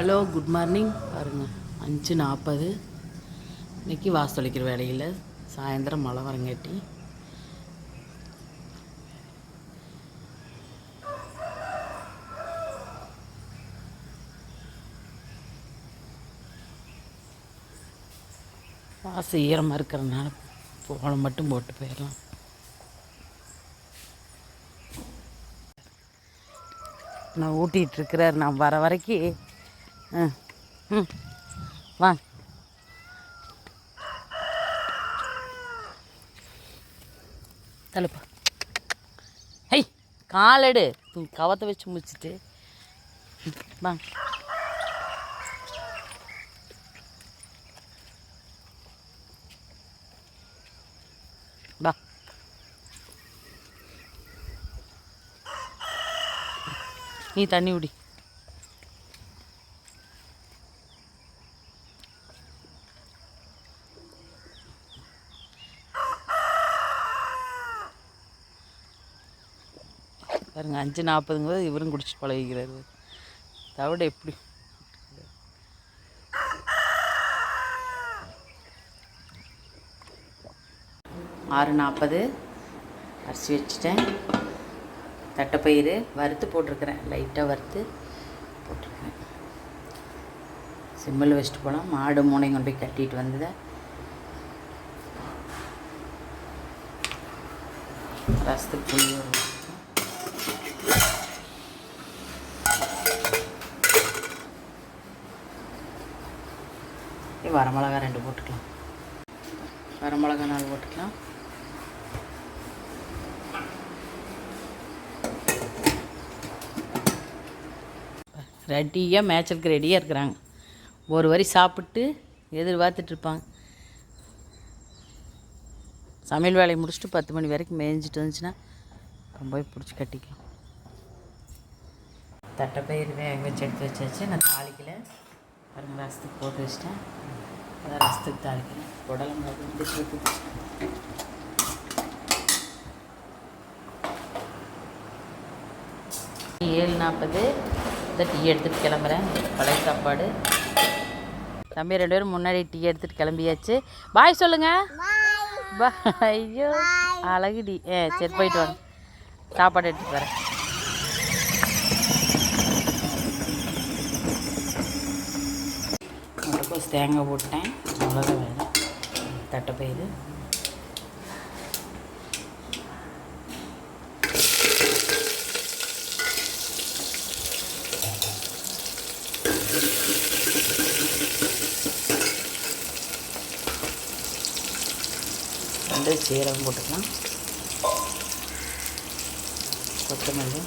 Hello good morning பாருங்கள் அஞ்சு நாற்பது இன்னைக்கு வாசலிக்கிற வேலையில் சாயந்தரம் மழை வரங்காட்டி. வாசல் ஈரமாக இருக்கிறதுனால கோலம் மட்டும் போட்டு போயிடலாம். நான் ஊட்டிகிட்டு இருக்கிறார் நான் வர வரைக்கும் ஆ. ம். வா. தலுப்பா ஐய் காலெடு. கவத்தை வச்சு முடிச்சிட்டு. வா. வா. நீ தண்ணி விடி பாருங்க அஞ்சு நாற்பதுங்கிறது இவரும் குடிச்சிட்டு பழகிக்கிறாரு. தவிட எப்படி? ஆறு நாற்பது. அரிசி வச்சுட்டேன். தட்டைப்பயிறு வறுத்து போட்டிருக்கிறேன். லைட்டாக வறுத்து போட்டிருக்கிறேன். சிம்மில் வச்சுட்டு போகலாம் மாடு மூனையும் கொண்டு போய் கட்டிட்டு வந்ததை. ரசத்துக்கு புளி ஒரு வரமிளகா ரெண்டு போட்டுக்கலாம். வரமிளகா நாலு போட்டுக்கலாம். ரெடியாக மேட்சலுக்கு ரெடியாக இருக்கிறாங்க. ஒரு வரி சாப்பிட்டு எதிர்பார்த்துட்ருப்பாங்க சமையல் வேலையை முடிச்சுட்டு பத்து மணி வரைக்கும் மேய்ஞ்சிட்டு வந்துச்சுன்னா ரொம்ப பிடிச்சி கட்டிக்கலாம். தட்டைப்பயிறு வேக வச்சு எடுத்து வச்சாச்சு. நான் தாளிக்கல. பாருங்க ரசத்துக்கு போட்டு வச்சிட்டேன். அதான் ரசத்துக்கு தாளிக்கிறேன். உடலம் வந்து ஏழு நாற்பது. இந்த டீ எடுத்துகிட்டு கிளம்புறேன். பழைய சாப்பாடு. தம்பி ரெண்டு பேரும் முன்னாடி டீ எடுத்துகிட்டு கிளம்பியாச்சு. பாய் சொல்லுங்க. பாய். ஐயோ அழகுடி. ஏ சரி போயிட்டு வாங்க. சாப்பாடு எடுத்துகிட்டு வரேன். தேங்காய் போட்டேன். மிளகா வேலை தட்டைப்பயிறு ரெண்டு சீரகம் போட்டுக்கலாம். கொத்தமல்லி.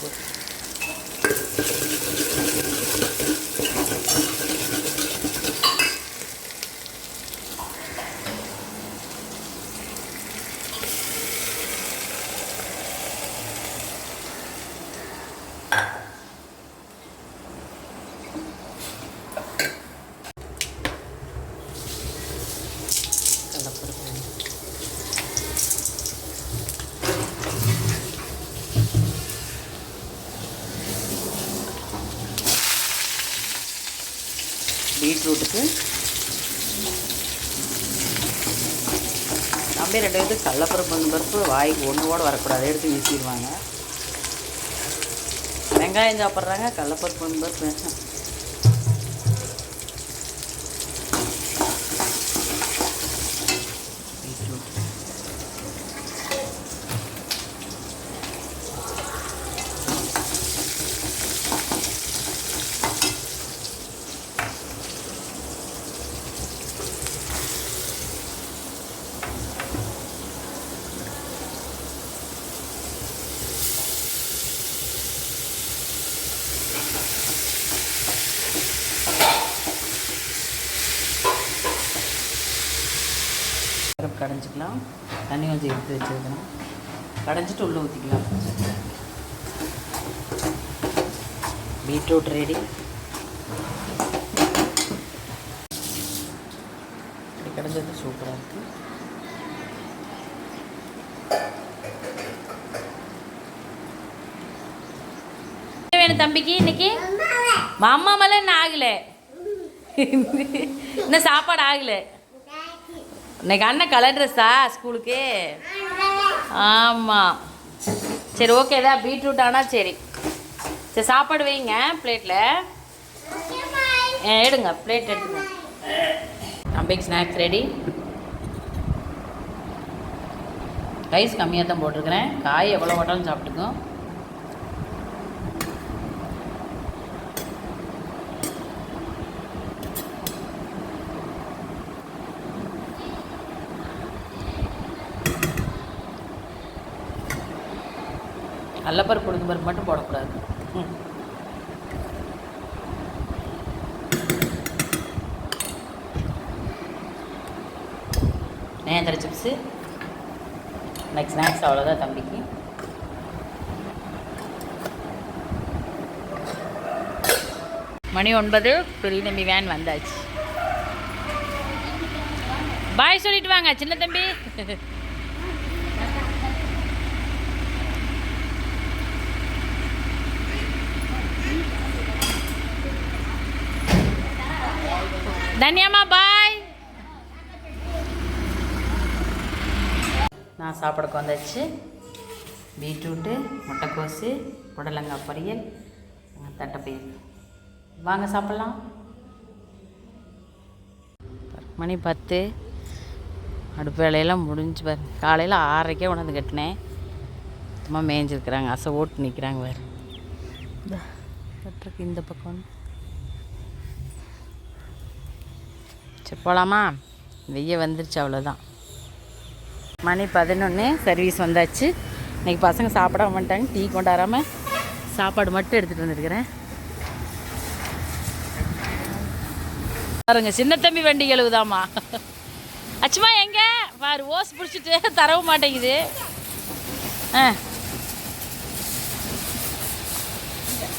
gosto. பீட்ரூட்டுக்கு. அப்படியே ரெண்டு பேருக்கு கடலப்பருப்பு வந்து பருப்பு வாய்க்கு ஒன்று கூட வரக்கூடாது. எடுத்து வீசிடுவாங்க. வெங்காயம் சாப்பிட்றாங்க கடலப்பருப்பு வந்து பருப்பு. கடைஞ்சிக்கலாம். தண்ணி கொஞ்சம் எடுத்து வச்சுருக்கணும். கடைஞ்சிட்டு உள்ளே ஊற்றிக்கலாம் பீட்ரூட் ரெடி இப்படி கடைஞ்சது சூப்பராக இருக்குது தம்பிக்கு இன்னைக்கு? மாமா மேலே என்ன ஆகலை. இன்னும் சாப்பாடு ஆகலை. இன்னைக்கு அண்ணன் கலர் ட்ரெஸ்ஸா ஸ்கூலுக்கு ஆமாம் சரி ஓகே தான். பீட்ரூட் ஆனால் சரி. சரி சாப்பாடு வைங்க பிளேட்டில் எடுங்க பிளேட் எடுத்துங்க அம்பிக் ஸ்நாக்ஸ் ரெடி ரைஸ் கம்மியாக தான் போட்டிருக்கிறேன். காய் எவ்வளோ போட்டாலும் சாப்பிட்டுக்கும். நல்ல கடலப்பருப்பு உளுந்து பருப்பு மட்டும் போடக்கூடாது. நேந்திர சிப்ஸு. இன்னைக்கு ஸ்நாக்ஸ் அவ்வளோதான் தம்பிக்கு. மணி ஒன்பது பெரிய தம்பி வேன் வந்தாச்சு. பாய் சொல்லிட்டு வாங்க சின்ன தம்பி. தன்யாமா பாய் நான் சாப்பிடக்கு வந்தாச்சு. பீட்ரூட்டு முட்டைக்கோசு புடலங்காய் பொரியல் தட்டைப்பயிர். வாங்க சாப்பிட்லாம். மணி பத்து. அடுப்பு வேலையெல்லாம் முடிஞ்சு பாரு. காலையில் ஆறரைக்கே கொண்டாந்து கட்டினேன். சும்மா மேய்ஞ்சிருக்கிறாங்க. அசை ஓட்டு நிற்கிறாங்க வேறு இந்த பக்கம். சரி போகலாமா வெய்ய வந்துருச்சு அவ்வளோதான் மணி பதினொன்று சர்வீஸ் வந்தாச்சு. இன்றைக்கி பசங்க சாப்பிடாம வந்துட்டாங்க டீ கொண்டாடாமல் சாப்பாடு மட்டும் எடுத்துகிட்டு வந்துருக்கிறேன். பாருங்க சின்ன தம்பி வண்டி எழுவுதாம்மா அச்சுமா எங்க? பாரு ஓஸ் பிடிச்சிட்டு தரவும் மாட்டேங்குது. ஆ.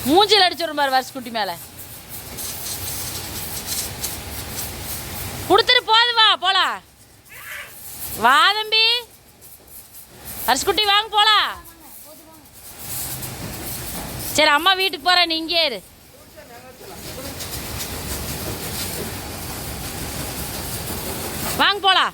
மூஞ்சில் அடிச்சுடும் பாரு வருஷ குட்டி மேலே. கொடுத்துட்டு போது வா போலாம் வா தம்பி. அரிசிக்குட்டி வாங்க போலாம் சரி அம்மா வீட்டுக்கு போகிறேன் நீ இங்கே இரு. வாங்க போலாம்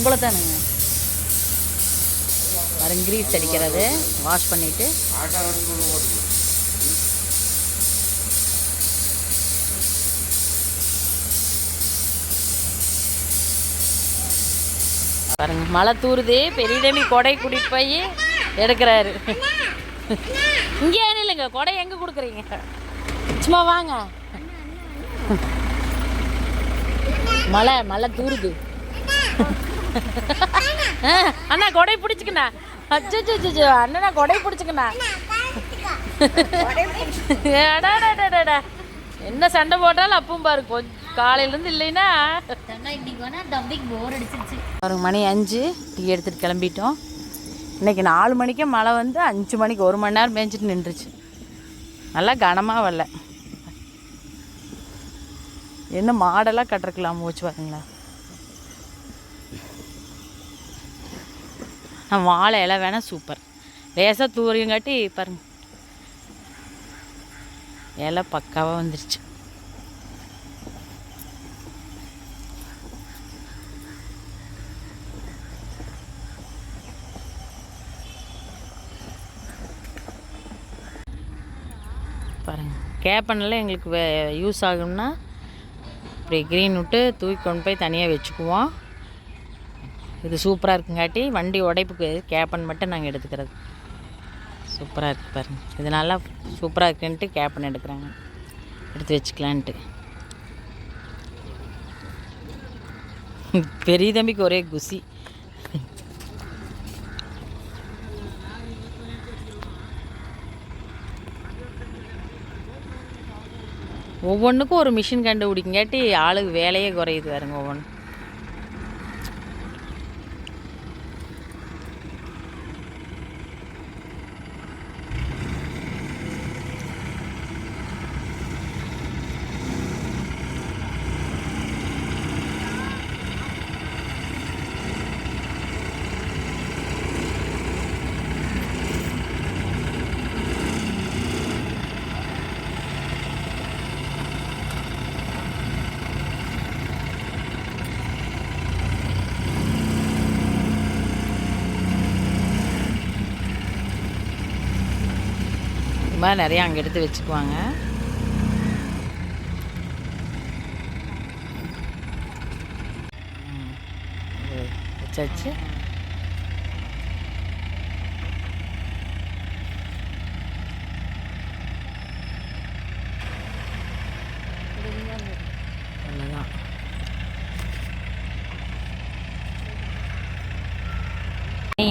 உங்களை தானுங்க வரும் கிரீஸ் அடிக்கிறது. வாஷ் பண்ணிவிட்டு பாருங்க மழை தூருது. பெரிய தம்பி கொடை கூட்டிட்டு போய் எடுக்கிறாரு. இங்கே ஏன் இல்லைங்க கொடை எங்கே கொடுக்குறீங்க? சும்மா வாங்க. மழை மழை தூருது. அண்ணா கொடை பிடிச்சிக்கண்ணா. அச்சோ அண்ணனா கொடை பிடிச்சிக்கண்ணா. என்ன சண்டை போட்டாலும் அப்பவும் பாரு காலையிலேருந்து இல்லைன்னா. ஒரு மணி அஞ்சு டீ எடுத்துகிட்டு கிளம்பிட்டோம். இன்னைக்கு நாலு மணிக்கே மழை வந்து அஞ்சு மணிக்கு ஒரு மணி நேரம் மேய்ஞ்சிட்டு நின்றுச்சு. நல்லா கனமாக வரல. என்ன மாடெல்லாம் கட்டுறக்கலாம் வச்சு பாருங்களேன் வாழை இலை வேணால் சூப்பர் லேசாக தூரியங்காட்டி பாருங்க. இலை பக்காவாக வந்துருச்சு. பாருங்க. கேப்பனில் எங்களுக்கு யூஸ் ஆகும்னா இப்படி க்ரீன் விட்டு தூக்கி கொண்டு போய் தனியாக வச்சுக்குவோம். இது சூப்பராக இருக்குங்காட்டி வண்டி உடைப்புக்கு கேப்பன் மட்டும் நாங்கள் எடுத்துக்கிறது. சூப்பராக இருக்குது பாருங்க. இது நல்லா சூப்பராக இருக்குன்ட்டு கேப்பன் எடுக்கிறாங்க. எடுத்து வச்சுக்கலான்ட்டு. பெரிய தம்பிக்கு ஒரே குசி. ஒவ்வொன்றுக்கும் ஒரு மிஷின் கண்டுபிடிக்கங்காட்டி ஆளுக்கு வேலையே குறையுது பாருங்க ஒவ்வொன்று மாதிரி நிறையா அங்கே எடுத்து வச்சுக்குவாங்க. வச்சாச்சு.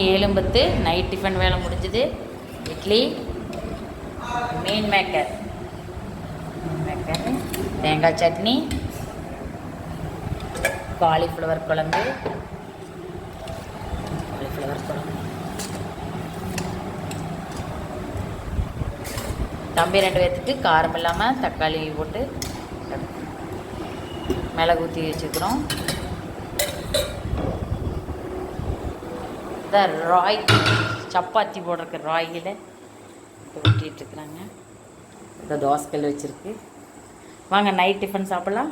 ஏழும்பத்து நைட் டிஃபன் வேலை முடிஞ்சுது. Idli. Meal maker meal maker தேங்காய் சட்னி. காலிஃப்ளவர் குழம்பு. காலிஃப்ளவர் குழம்பு. தம்பி ரெண்டு பேர்த்துக்கு காரம் இல்லாமல் தக்காளி போட்டு மிளகு ஊற்றி வச்சுக்கிறோம். இந்த ராய் சப்பாத்தி போடுறக்கு ராயில் ஊட்டிகிட்டு இந்த தோசைக்கல் வச்சுருக்கு. வாங்க நைட் டிஃபன் சாப்பிட்லாம்.